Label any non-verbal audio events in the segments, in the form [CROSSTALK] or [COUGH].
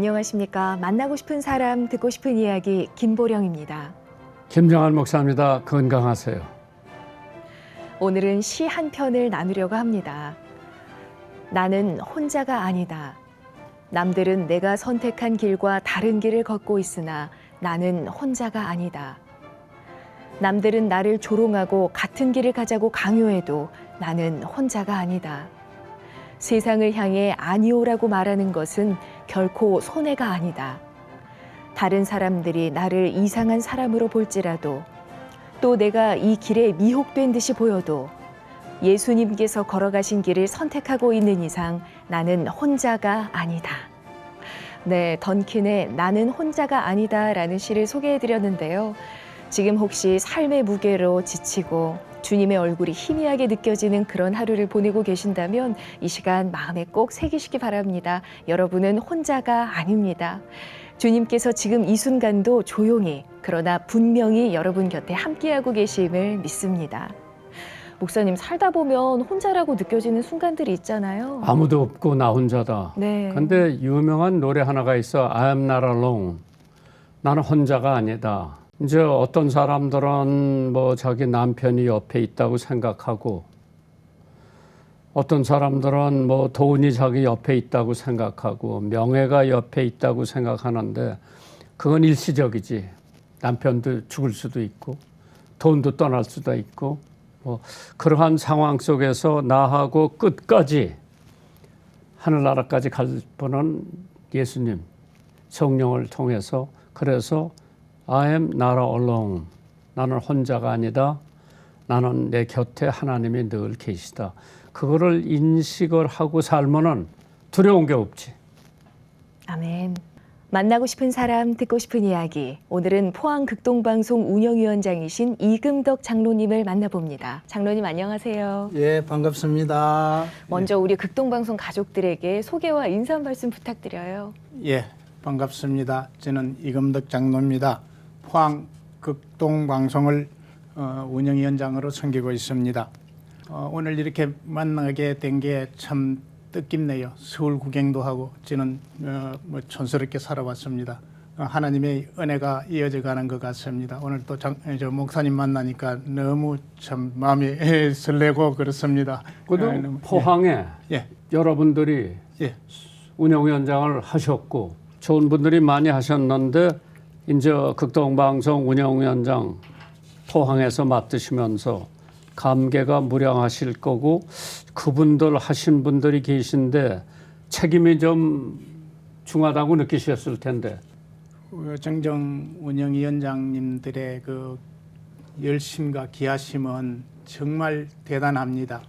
안녕하십니까. 만나고 싶은 사람, 듣고 싶은 이야기, 김보령입니다. 김정한 목사입니다. 건강하세요. 오늘은 시 한 편을 나누려고 합니다. 나는 혼자가 아니다. 남들은 내가 선택한 길과 다른 길을 걷고 있으나 나는 혼자가 아니다. 남들은 나를 조롱하고 같은 길을 가자고 강요해도 나는 혼자가 아니다. 세상을 향해 아니오라고 말하는 것은 결코 손해가 아니다. 다른 사람들이 나를 이상한 사람으로 볼지라도 또 내가 이 길에 미혹된 듯이 보여도 예수님께서 걸어가신 길을 선택하고 있는 이상 나는 혼자가 아니다. 네, 던킨의 나는 혼자가 아니다라는 시를 소개해 드렸는데요. 지금 혹시 삶의 무게로 지치고 주님의 얼굴이 희미하게 느껴지는 그런 하루를 보내고 계신다면 이 시간 마음에 꼭 새기시기 바랍니다. 여러분은 혼자가 아닙니다. 주님께서 지금 이 순간도 조용히 그러나 분명히 여러분 곁에 함께하고 계심을 믿습니다. 목사님 살다 보면 혼자라고 느껴지는 순간들이 있잖아요. 아무도 없고 나 혼자다. 네. 근데 유명한 노래 하나가 있어. I am not alone. 나는 혼자가 아니다. 이제 어떤 사람들은 뭐 자기 남편이 옆에 있다고 생각하고 어떤 사람들은 뭐 돈이 자기 옆에 있다고 생각하고 명예가 옆에 있다고 생각하는데 그건 일시적이지. 남편도 죽을 수도 있고 돈도 떠날 수도 있고 뭐 그러한 상황 속에서 나하고 끝까지 하늘나라까지 갈 분은 예수님 성령을 통해서 그래서 I am not alone 나는 혼자가 아니다 나는 내 곁에 하나님이 늘 계시다 그거를 인식을 하고 살면은 두려운 게 없지 아멘. 만나고 싶은 사람, 듣고 싶은 이야기. 오늘은 포항 극동방송 운영위원장이신 이금덕 장로님을 만나봅니다. 장로님 안녕하세요. 예, 반갑습니다. 먼저 우리 극동방송 가족들에게 소개와 인사 한 말씀 부탁드려요. 예, 반갑습니다. 저는 이금덕 장로입니다. 포항 극동 방송을 어, 운영위원장으로 섬기고 있습니다. 어, 오늘 이렇게 만나게 된 게 참 뜻깊네요. 서울 구경도 하고 저는 어, 뭐 촌스럽게 살아왔습니다. 어, 하나님의 은혜가 이어져 가는 것 같습니다. 오늘 또 장, 저 목사님 만나니까 너무 참 마음이 [LAUGHS] 설레고 그렇습니다. 그래도 아, 너무- 포항에 예, 여러분들이 예. 운영위원장을 하셨고 좋은 분들이 많이 하셨는데 이제 극동방송 운영위원장 포항에서 맡으시면서 감개가 무량하실 거고 그분들 하신 분들이 계신데 책임이 좀 중하다고 느끼셨을 텐데 어, 정정 운영위원장님들의 그 열심과 기하심은 정말 대단합니다.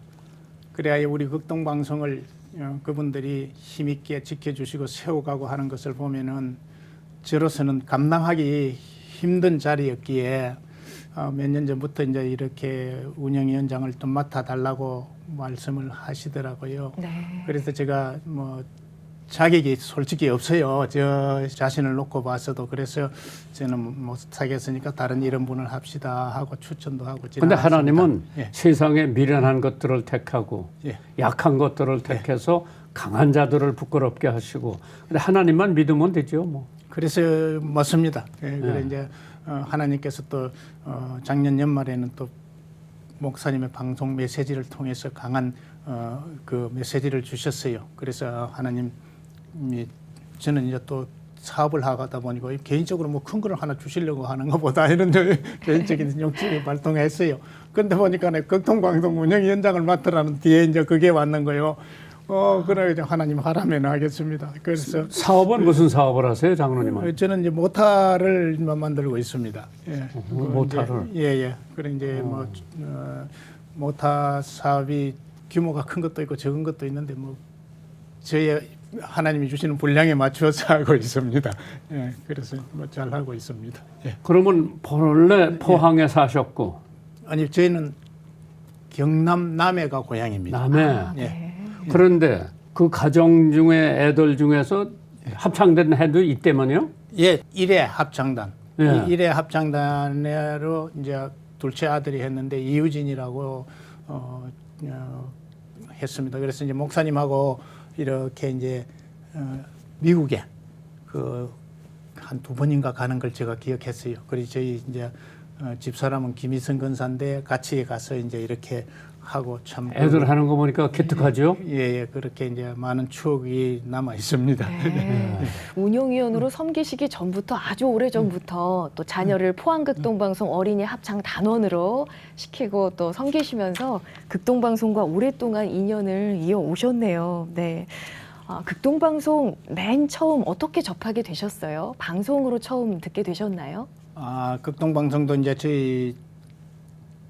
그래야 우리 극동 방송을 어, 그분들이 힘 있게 지켜주시고 세워가고 하는 것을 보면은 저로서는 감당하기 힘든 자리였기에 어, 몇년 전부터 이제 이렇게 운영위원장을 좀 맡아달라고 말씀을 하시더라고요. 네. 그래서 제가 뭐 자격이 솔직히 없어요. 저 자신을 놓고 봐서도 그래서 저는 못하겠으니까 다른 이런 분을 합시다 하고 추천도 하고. 근데 지나갔습니다. 하나님은 예. 세상에 미련한 것들을 택하고 예. 약한 것들을 택해서 강한 자들을 부끄럽게 하시고 근데 하나님만 믿으면 되죠 뭐 그래서 맞습니다. 예, 그래 네. 이제 어, 하나님께서 또 어, 작년 연말에는 또 목사님의 방송 메시지를 통해서 강한 어, 그 메시지를 주셨어요. 그래서 하나님이 저는 이제 또 사업을 하다 보니까 개인적으로 뭐큰 거를 하나 주시려고 하는 것보다 [LAUGHS] 이런 저 개인적인 용기를 발동했어요. 그런데 보니까 극동방송 운영위원장을 맡으라는 뒤에 이제 그게 왔는 거예요. 어, 그래 이제 하나님 하라면 하겠습니다. 그래서 사업은 무슨 사업을 하세요 장로님은? 어, 저는 이제 모타를 만들고 있습니다. 예. 어, 모타를? 이제, 예, 예. 그래 이제 뭐 어, 모타 사업이 규모가 큰 것도 있고 적은 것도 있는데 뭐 저희 하나님이 주시는 분량에 맞추어서 [LAUGHS] 하고 있습니다. 예. 그래서 뭐 잘 하고 있습니다. 예. 그러면 본래 포항에 사셨고 아니 저희는 경남 남해가 고향입니다. 남해 아, 예. 네. 그런데 그 가정 중에 애들 중에서 합창된 해도 있다면요? 예, 일회 합창단. 예. 이 일회 합창단으로 이제 둘째 아들이 했는데 이유진이라고 어, 어, 했습니다. 그래서 이제 목사님하고 이렇게 이제 어, 미국에 그 한 두 번인가 가는 걸 제가 기억했어요. 그리고 저희 이제 어, 집사람은 김희선 근사인데 같이 가서 이제 이렇게 하고 참 애들 하는 거 보니까 기특하죠. 예, 예 그렇게 이제 많은 추억이 남아 있습니다. 네. [LAUGHS] 운영위원으로 섬기시기 전부터 아주 오래 전부터 또 자녀를 포항 극동방송 어린이 합창 단원으로 시키고 또 섬기시면서 극동방송과 오랫동안 인연을 이어 오셨네요. 네. 아, 극동방송 맨 처음 어떻게 접하게 되셨어요? 방송으로 처음 듣게 되셨나요? 아, 극동방송도 이제 저희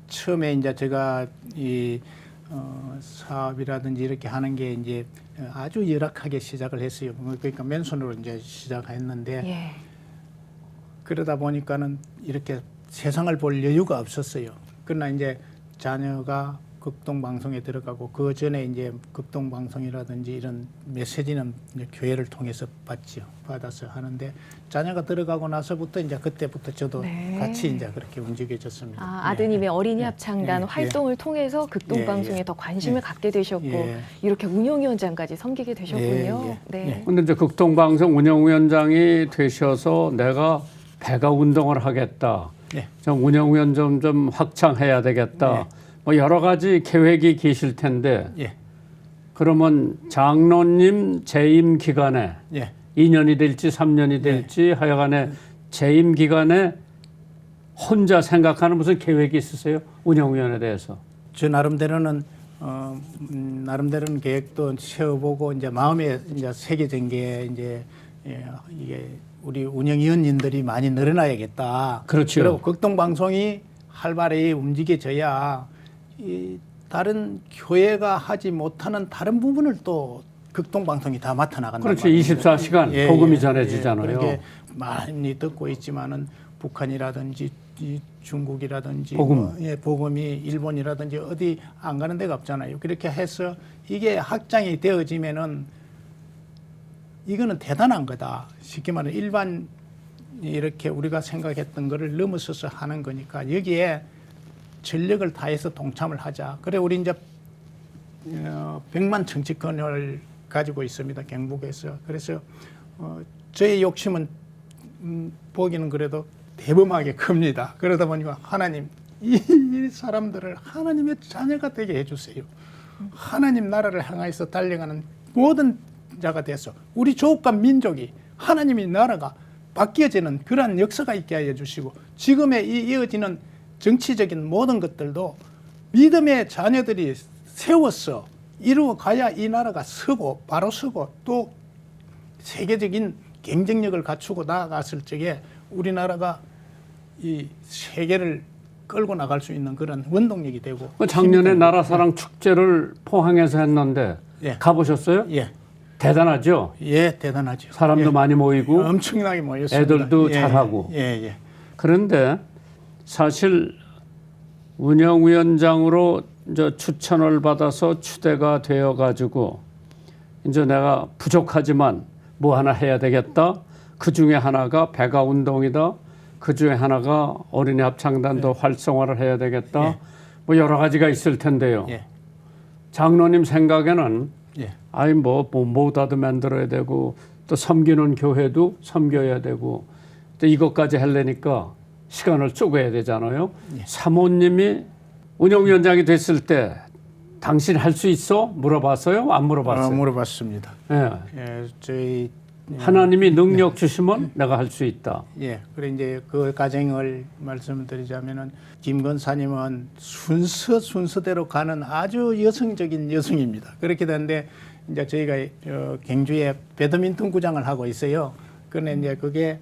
처음에 이제 제가 이 어, 사업이라든지 이렇게 하는 게 이제 아주 열악하게 시작을 했어요. 그러니까 맨손으로 이제 시작했는데 예. 그러다 보니까는 이렇게 세상을 볼 여유가 없었어요. 그러나 이제 자녀가 극동 방송에 들어가고 그 전에 이제 극동 방송이라든지 이런 메시지는 이제 교회를 통해서 받죠. 받아서 하는데 자녀가 들어가고 나서부터 이제 그때부터 저도 네. 같이 이제 그렇게 움직여졌습니다. 아, 예. 아드님의 어린이 예. 합창단 예. 활동을 통해서 극동방송에 예. 예. 더 관심을 예. 갖게 되셨고 예. 이렇게 운영위원장까지 섬기게 되셨군요. 예, 예. 네. 예. 근데 이제 극동방송 운영위원장이 되셔서 내가 배가 운동을 하겠다. 예. 좀 운영위원 좀 확장해야 되겠다. 예. 뭐 여러 가지 계획이 계실 텐데 예. 그러면 장로님 재임 기간에 예. 2년이 될지 3년이 될지 하여간에 재임 기간에 혼자 생각하는 무슨 계획이 있으세요? 운영위원에 대해서. 저 나름대로는 어, 음, 나름대로는 계획도 세워보고 이제 마음에 이제 새겨진 게 이제 예, 이게 우리 운영위원님들이 많이 늘어나야겠다. 그렇죠. 그리고 극동 방송이 활발히 움직여져야 이 다른 교회가 하지 못하는 다른 부분을 또 극동 방송이 다 맡아 나간다. 그렇죠. 24시간 복음이 전해지잖아요. 그렇게 많이 듣고 있지만은 북한이라든지 이 중국이라든지 복음. 뭐, 예, 복음이 일본이라든지 어디 안 가는 데가 없잖아요. 그렇게 해서 이게 확장이 되어지면은 이거는 대단한 거다. 쉽게 말해 일반 이렇게 우리가 생각했던 거를 넘어서서 하는 거니까 여기에 전력을 다해서 동참을 하자. 그래 우리 이제 어, 100만 정치권을 가지고 있습니다. 경북에서. 그래서 어, 저의 욕심은 음, 보기는 그래도 대범하게 큽니다. 그러다 보니까 하나님 이, 이 사람들을 하나님의 자녀가 되게 해주세요. 하나님 나라를 향해서 달려가는 모든 자가 돼서 우리 조국과 민족이 하나님의 나라가 바뀌어지는 그러한 역사가 있게 하여 주시고 지금의 이 이어지는 정치적인 모든 것들도 믿음의 자녀들이 세워서 이루어 가야 이 나라가 서고 바로 서고 또 세계적인 경쟁력을 갖추고 나아갔을 적에 우리나라가 이 세계를 끌고 나갈 수 있는 그런 원동력이 되고 그 작년에 나라사랑 축제를 포항에서 했는데 예. 가보셨어요? 예, 대단하죠. 예, 대단하죠. 사람도 예. 많이 모이고 엄청나게 모였습니다. 애들도 예, 잘하고. 예, 예. 그런데 사실 운영위원장으로 이제 추천을 받아서 추대가 되어 가지고 이제 내가 부족하지만 뭐 하나 해야 되겠다. 그 중에 하나가 배가 운동이다. 그 중에 하나가 어린이 합창단도 활성화를 해야 되겠다. 예. 뭐 여러 가지가 있을 텐데요. 예, 장로님 생각에는 예. 아이 뭐, 뭐 모다도 만들어야 되고 또 섬기는 교회도 섬겨야 되고 또 이것까지 하려니까 시간을 쪼개야 되잖아요. 예. 사모님이 운영위원장이 됐을 때 당신 할 수 있어? 물어봤어요? 안 어, 물어봤어요? 물어봤습니다. 예. 예, 저희 하나님이 능력 주시면 내가 할 수 있다. 예, 그래 이제 그 과정을 말씀드리자면은 김건사님은 순서 순서대로 가는 아주 여성적인 여성입니다. 그렇게 되는데 이제 저희가 어, 경주에 배드민턴 구장을 하고 있어요. 그런데 이제 그게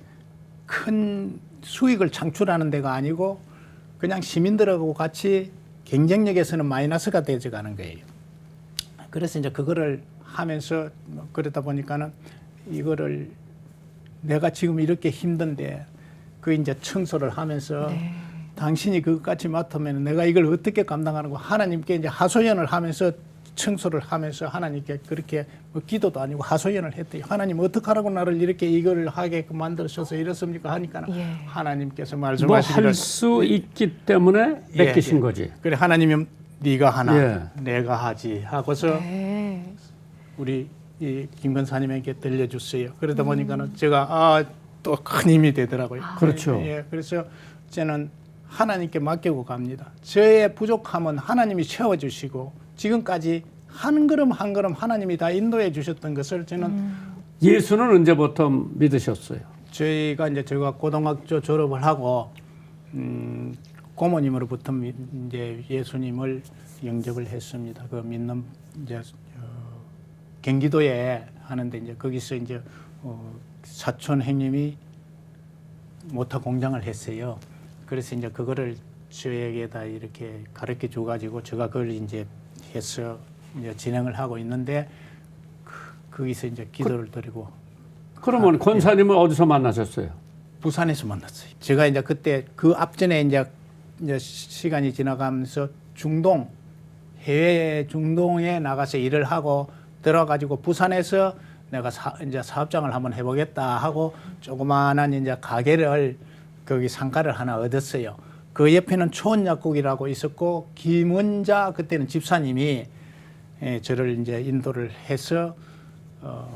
큰 수익을 창출하는 데가 아니고 그냥 시민들하고 같이 경쟁력에서는 마이너스가 되어가는 거예요. 그래서 이제 그거를 하면서 뭐 그러다 보니까는 이거를 내가 지금 이렇게 힘든데 그 이제 청소를 하면서 네. 당신이 그것까지 맡으면 내가 이걸 어떻게 감당하는고 하나님께 이제 하소연을 하면서 청소를 하면서 하나님께 그렇게 뭐 기도도 아니고 하소연을 했대요. 하나님 어떻게 하라고 나를 이렇게 이걸 하게 만들어셔서 이렇습니까 하니까 예. 하나님께서 뭐 말씀하시기를 할수 있기 때문에 예, 맡기신 예. 거지. 그래 하나님이 네가 하나 예. 내가 하지 하고서 네. 우리 이 김건사님에게 들려줬어요. 그러다 보니까는 제가 아 또 큰 힘이 되더라고요. 그렇죠. 예, 그래서 저는 하나님께 맡기고 갑니다. 저의 부족함은 하나님이 채워주시고 지금까지 한 걸음 한 걸음 하나님이 다 인도해 주셨던 것을 저는 예수는 언제부터 믿으셨어요? 저희가 이제 제가 고등학교 졸업을 하고 음, 고모님으로부터 미- 이제 예수님을 영접을 했습니다. 그 믿는 이제 어, 경기도에 하는데 이제 거기서 이제 어, 사촌 형님이 모터 공장을 했어요. 그래서 이제 그거를 저에게 다 이렇게 가르쳐 줘 가지고 제가 그걸 이제 해서 이제 진행을 하고 있는데 그, 거기서 이제 기도를 드리고 그러면 권사님은 어디서 만나셨어요? 부산에서 만났어요. 제가 이제 그때 그 앞전에 이제, 이제 시- 시간이 지나가면서 중동 해외 중동에 나가서 일을 하고 들어가지고 부산에서 내가 사, 이제 사업장을 한번 해보겠다 하고 조그마한 이제 가게를 거기 상가를 하나 얻었어요. 그 옆에는 초원약국이라고 있었고 김원자 그때는 집사님이 예, 저를 이제 인도를 해서 어,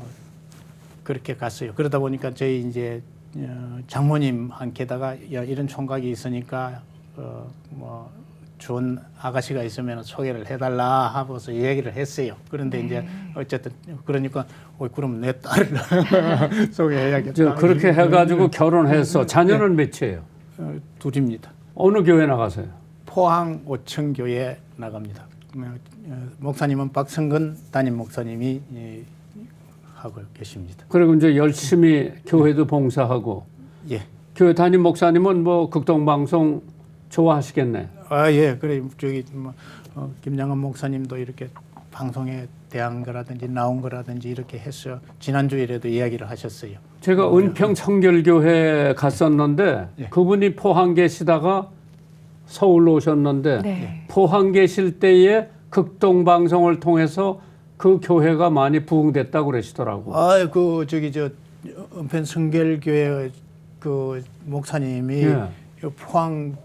그렇게 갔어요. 그러다 보니까 저희 이제 어, 장모님 한게다가 야, 이런 총각이 있으니까 어, 뭐 좋은 아가씨가 있으면 소개를 해달라 하고서 얘기를 했어요. 그런데 이제 어쨌든 그러니까 어, 그럼 내 딸을 [LAUGHS] 소개해야겠다. 저 그렇게 해가지고 결혼해서 자녀는 몇이에요? 어, 둘입니다. 어느 교회 나가세요? 포항 오천 교회 나갑니다. 어, 어, 목사님은 박성근 담임 목사님이 예, 하고 계십니다. 그리고 이제 열심히 교회도 봉사하고 예. 교회 담임 목사님은 뭐 극동 방송 좋아하시겠네. 아, 예. 그래 저기 뭐 어, 김양은 목사님도 이렇게 방송에 대한 거라든지 나온 거라든지 이렇게 해서 지난주에라도 이야기를 하셨어요. 제가 은평 청결교회 갔었는데 예. 그분이 포항 계시다가 서울로 오셨는데 네. 포항 계실 때에 극동 방송을 통해서 그 교회가 많이 부흥됐다고 그러시더라고. 아, 그 저기 저 은평 성결교회 그 목사님이 예. 이 포항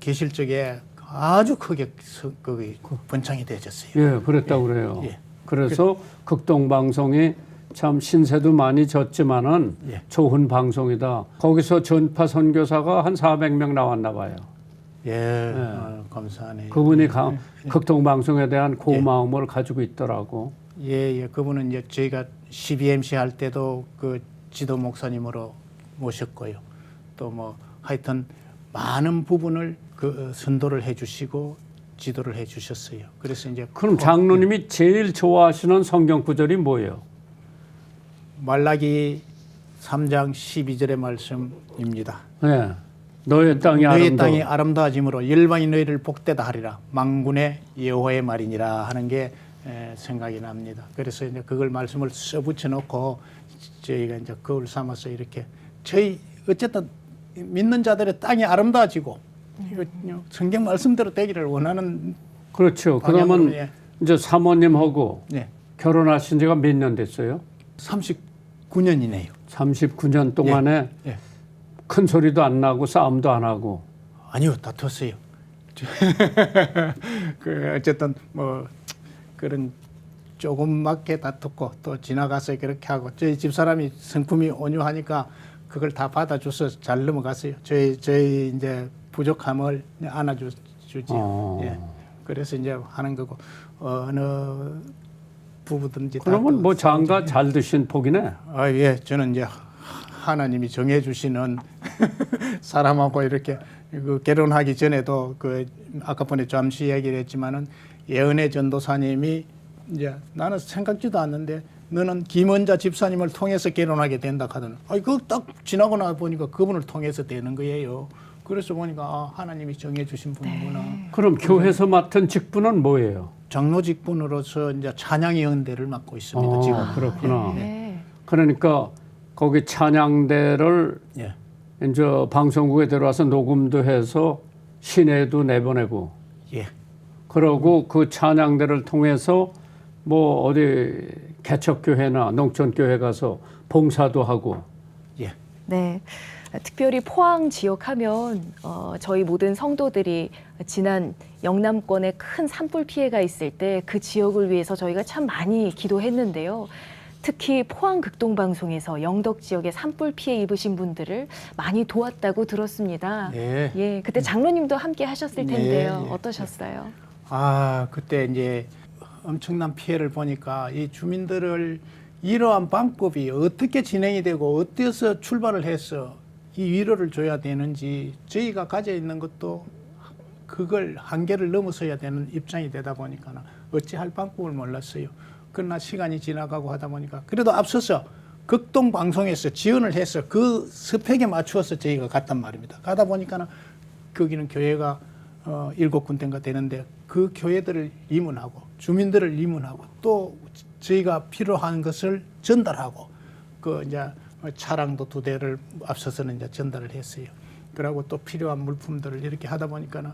계실 적에 아주 크게 서- 거기 번창이 되셨어요. 예, 그랬다고 그래요. 예. 그래서 극동 방송이 참 신세도 많이 졌지만은 예. 좋은 방송이다. 거기서 전파 선교사가 한 400명 나왔나 봐요. 예, 어, 감사하네요. 그분이 가, 극동 방송에 대한 고마움을 가지고 있더라고. 예, 예. 그분은 이제 저희가 CBMC 할 때도 그 지도 목사님으로 모셨고요. 또 뭐 하여튼 많은 부분을 그 선도를 해 주시고 지도를 해 주셨어요. 그래서 이제 그럼 장로님이 제일 좋아하시는 성경 구절이 뭐예요? 말라기 3장 12절의 말씀입니다. 예. 너의 땅이 너희 아름다워. 땅이 아름다워짐으로 열방이 너희를 복되다 하리라. 망군의 여호와의 말이니라 하는 게 에, 생각이 납니다. 그래서 이제 그걸 말씀을 써 붙여 놓고 저희가 이제 그걸 삼아서 이렇게 저희 어쨌든 믿는 자들의 땅이 아름다워지고 이거 성경 말씀대로 되기를 원하는 그렇죠. 그러면 예. 이제 사모님하고 네. 결혼하신 지가 몇 년 됐어요? 39년이네요. 39년 동안에 예. 큰 소리도 안 나고 싸움도 안 하고 아니요, 다퉜어요. [LAUGHS] 그 어쨌든 뭐 그런 조금맣게 다퉜고 또 지나가서 그렇게 하고 저희 집 사람이 성품이 온유하니까 그걸 다 받아줘서 잘 넘어갔어요. 저희 저희 이제 부족함을 안아주 주지요. 어. 예. 그래서 이제 하는 거고 어느 부부든지 다 그러면 또뭐 장가 잘 드신 복이네. 아, 예. 저는 이제 하나님이 정해 주시는 [LAUGHS] 사람하고 이렇게 그 결혼하기 전에도 그 아까 전에 잠시 얘기를 했지만은 예은혜 전도사님이 이제 나는 생각지도 않는데 너는 김원자 집사님을 통해서 결혼하게 된다 하더니 아이 그딱 지나고 나 보니까 그분을 통해서 되는 거예요. 그래서 보니까 아, 하나님이 정해 주신 분이구나. 그럼 교회에서 맡은 직분은 뭐예요? 장로 직분으로서 이제 찬양의 은대를 맡고 있습니다. 어, 지금. 그렇구나. 네. 그러니까 거기 찬양대를 예. 이제 방송국에 들어와서 녹음도 해서 시내에도 내보내고 예. 그러고 그 찬양대를 통해서 뭐 어디 개척교회나 농촌교회 가서 봉사도 하고 예. 네. 특별히 포항 지역 하면 어, 저희 모든 성도들이 지난 영남권에 큰 산불 피해가 있을 때 그 지역을 위해서 저희가 참 많이 기도했는데요. 특히 포항 극동 방송에서 영덕 지역의 산불 피해 입으신 분들을 많이 도왔다고 들었습니다. 예. 예, 그때 장로님도 함께 하셨을 네, 텐데요. 예. 어떠셨어요? 아 그때 이제 엄청난 피해를 보니까 이 주민들을 이러한 방법이 어떻게 진행이 되고 어디서 출발을 해서 이 위로를 줘야 되는지 저희가 가져 있는 것도 그걸 한계를 넘어서야 되는 입장이 되다 보니까 어찌할 방법을 몰랐어요. 그러나 시간이 지나가고 하다 보니까 그래도 앞서서 극동 방송에서 지원을 해서 그 스펙에 맞추어서 저희가 갔단 말입니다. 가다 보니까는 거기는 교회가 어, 일곱 군데인가 되는데 그 교회들을 입문하고 주민들을 입문하고 또 저희가 필요한 것을 전달하고 그 이제 차량도 두 대를 앞서서는 이제 전달을 했어요. 그리고 또 필요한 물품들을 이렇게 하다 보니까는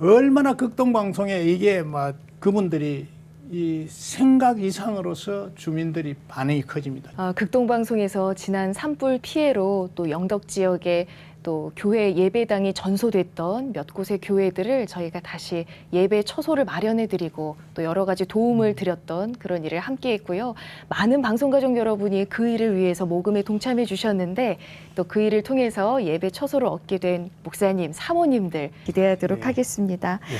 얼마나 극동 방송에 이게 막 그분들이 이 생각 이상으로서 주민들이 반응이 커집니다. 아, 극동 방송에서 지난 산불 피해로 또 영덕 지역에 또 교회 예배당이 전소됐던 몇 곳의 교회들을 저희가 다시 예배 처소를 마련해 드리고 또 여러 가지 도움을 드렸던 그런 일을 함께 했고요. 많은 방송 가족 여러분이 그 일을 위해서 모금에 동참해 주셨는데 또 그 일을 통해서 예배 처소를 얻게 된 목사님, 사모님들 기대하도록 네. 하겠습니다. 네.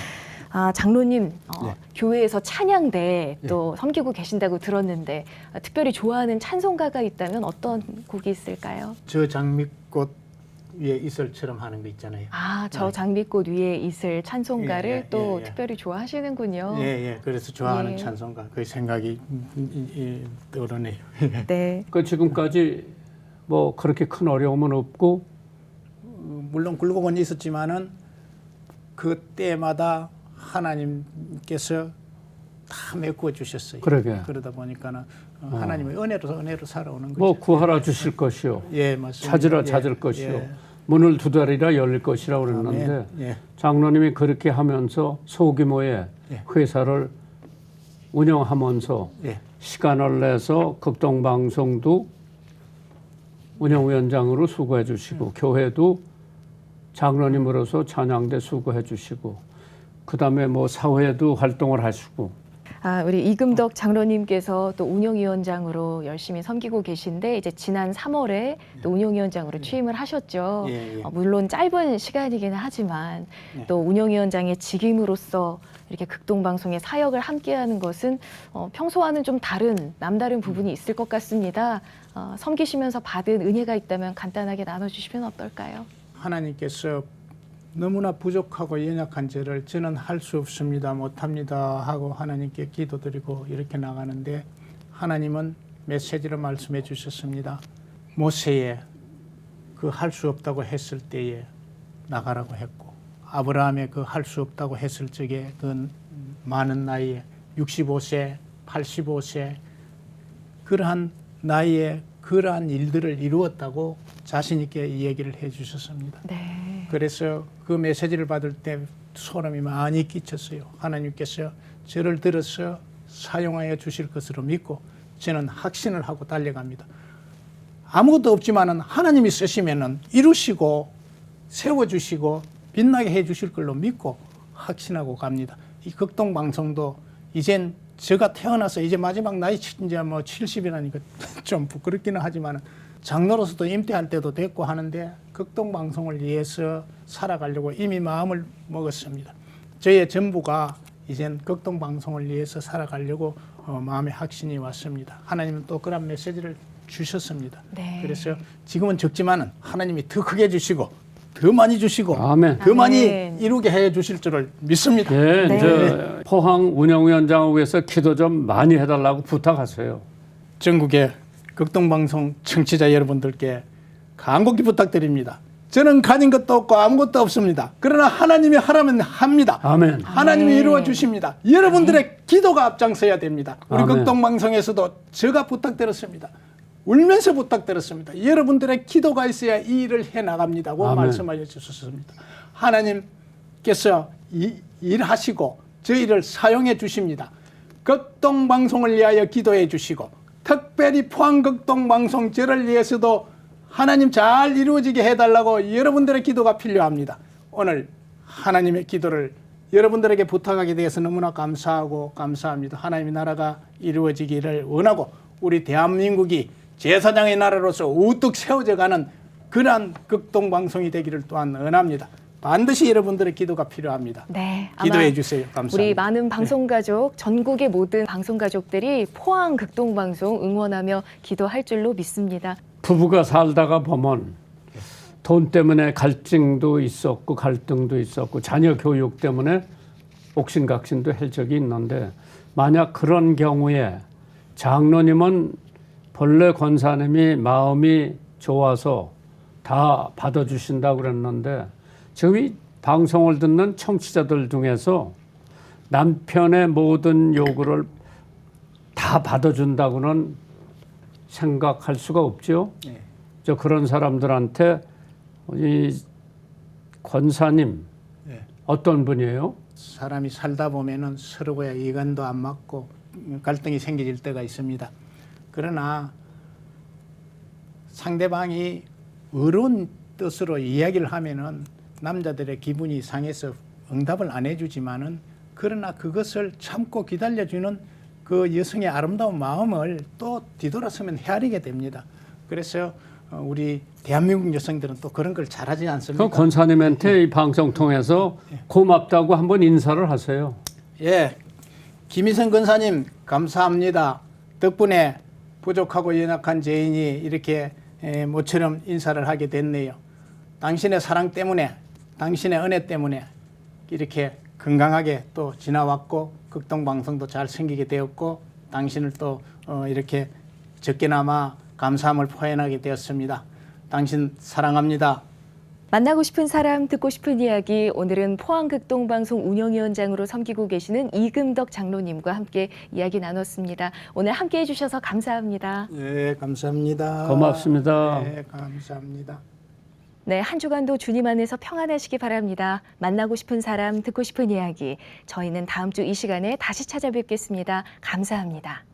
아, 장로님, 어, 네. 교회에서 찬양대 또 섬기고 계신다고 들었는데 아, 특별히 좋아하는 찬송가가 있다면 어떤 곡이 있을까요? 저 장미꽃 위에 이슬처럼 하는 거 있잖아요. 아, 저 네. 장미꽃 위에 있을 찬송가를 예, 예, 또 예, 예. 특별히 좋아하시는군요. 예, 예. 그래서 좋아하는 예. 찬송가 그 생각이 음, 떠오르네요. [LAUGHS] 네. 그 지금까지 뭐 그렇게 큰 어려움은 없고 어, 물론 굴곡은 있었지만은 그 때마다 하나님께서 다 메꾸어 주셨어요. 그러게. 그러다 보니까는 어, 하나님의 은혜로 은혜로 살아오는 거죠. 뭐 구하라 주실 것이요 예, 맞습니다. 찾으라 예, 찾을 것이요 예. 문을 두드리라 열릴 것이라 그랬는데. 예. 장로님이 그렇게 하면서 소규모의 예. 회사를 운영하면서 예. 시간을 내서 극동방송도 운영위원장으로 수고해 주시고 교회도 장로님으로서 찬양대 수고해 주시고 그다음에 뭐 사회도 활동을 하시고 아, 우리 이금덕 장로님께서 또 운영위원장으로 열심히 섬기고 계신데 이제 지난 3월에 또 운영위원장으로 취임을 하셨죠. 예, 예. 어, 물론 짧은 시간이기는 하지만 네. 또 운영위원장의 직임으로서 이렇게 극동방송의 사역을 함께하는 것은 어, 평소와는 좀 다른 남다른 부분이 있을 것 같습니다. 어, 섬기시면서 받은 은혜가 있다면 간단하게 나눠주시면 어떨까요? 하나님께서 너무나 부족하고 연약한 죄를 저는 할 수 없습니다, 못합니다 하고 하나님께 기도드리고 이렇게 나가는데 하나님은 메시지로 말씀해 주셨습니다. 모세의 그 할 수 없다고 했을 때에 나가라고 했고 아브라함의 그 할 수 없다고 했을 적에 그 많은 나이에 65세, 85세 그러한 나이에 그러한 일들을 이루었다고 자신 있게 이 얘기를 해 주셨습니다. 네. 그래서 그 메시지를 받을 때 소름이 많이 끼쳤어요. 하나님께서 저를 들어서 사용하여 주실 것으로 믿고 저는 확신을 하고 달려갑니다. 아무것도 없지만은 하나님이 쓰시면은 이루시고 세워주시고 빛나게 해주실 걸로 믿고 확신하고 갑니다. 이 극동 방송도 이젠 제가 태어나서 이제 마지막 나이 치- 이제 뭐 70이라니까 [LAUGHS] 좀 부끄럽기는 하지만 장로로서도 임대할 때도 됐고 하는데 극동 방송을 위해서 살아가려고 이미 마음을 먹었습니다. 저의 전부가 이젠 극동 방송을 위해서 살아가려고 어, 마음의 확신이 왔습니다. 하나님은 또 그런 메시지를 주셨습니다. 네. 그래서 지금은 적지만은 하나님이 더 크게 주시고 더 많이 주시고 아멘. 더 많이 아멘. 이루게 해 주실 줄을 믿습니다. 예, 네. 이제 포항 운영위원장을 위해서 기도 좀 많이 해달라고 부탁하세요. 전국의 극동방송 청취자 여러분들께 간곡히 부탁드립니다. 저는 가진 것도 없고 아무것도 없습니다. 그러나 하나님이 하라면 합니다. 아멘. 하나님이. 이루어 주십니다. 여러분들의 기도가 앞장서야 됩니다. 우리 아멘. 극동방송에서도 제가 부탁드렸습니다. 울면서 부탁드렸습니다. 여러분들의 기도가 있어야 이 일을 해 나갑니다고 아멘. 말씀하여 주셨습니다. 하나님께서 이, 일하시고 저희를 사용해 주십니다. 극동방송을 위하여 기도해 주시고 특별히 포항극동 방송 저를 위해서도 하나님 잘 이루어지게 해달라고 여러분들의 기도가 필요합니다. 오늘 하나님의 기도를 여러분들에게 부탁하게 되어서 너무나 감사하고 감사합니다. 하나님의 나라가 이루어지기를 원하고 우리 대한민국이 제사장의 나라로서 우뚝 세워져가는 그러한 극동 방송이 되기를 또한 원합니다. 반드시 여러분들의 기도가 필요합니다. 네, 기도해 주세요. 감사합니다. 우리 많은 방송 가족, 전국의 모든 방송 가족들이 포항 극동 방송 응원하며 기도할 줄로 믿습니다. 부부가 살다가 보면 돈 때문에 갈증도 있었고 갈등도 있었고 자녀 교육 때문에 옥신각신도 할 적이 있는데 만약 그런 경우에 장로님은 본래 권사님이 마음이 좋아서 다 받아주신다고 그랬는데 지금 이 방송을 듣는 청취자들 중에서 남편의 모든 요구를 다 받아준다고는 생각할 수가 없죠. 네. 저 그런 사람들한테 이 권사님 네. 어떤 분이에요? 사람이 살다 보면은 서로가 이간도 안 맞고 갈등이 생길 때가 있습니다. 그러나 상대방이 어려운 뜻으로 이야기를 하면은 남자들의 기분이 상해서 응답을 안 해주지만은 그러나 그것을 참고 기다려주는 그 여성의 아름다운 마음을 또 뒤돌아서면 헤아리게 됩니다. 그래서 어, 우리 대한민국 여성들은 또 그런 걸 잘하지 않습니까? 그 권사님한테 이 방송 통해서 고맙다고 한번 인사를 하세요. 예, 김희선 권사님 감사합니다. 덕분에 부족하고 연약한 죄인이 이렇게 에, 모처럼 인사를 하게 됐네요. 당신의 사랑 때문에, 당신의 은혜 때문에 이렇게 건강하게 또 지나왔고 극동 방송도 잘 생기게 되었고 당신을 또 어, 이렇게 적게나마 감사함을 표현하게 되었습니다. 당신 사랑합니다. 만나고 싶은 사람, 듣고 싶은 이야기. 오늘은 포항 극동 방송 운영위원장으로 섬기고 계시는 이금덕 장로님과 함께 이야기 나눴습니다. 오늘 함께 해주셔서 감사합니다. 예, 감사합니다. 고맙습니다. 네, 감사합니다. 네, 한 주간도 주님 안에서 평안하시기 바랍니다. 만나고 싶은 사람, 듣고 싶은 이야기. 저희는 다음 주 이 시간에 다시 찾아뵙겠습니다. 감사합니다.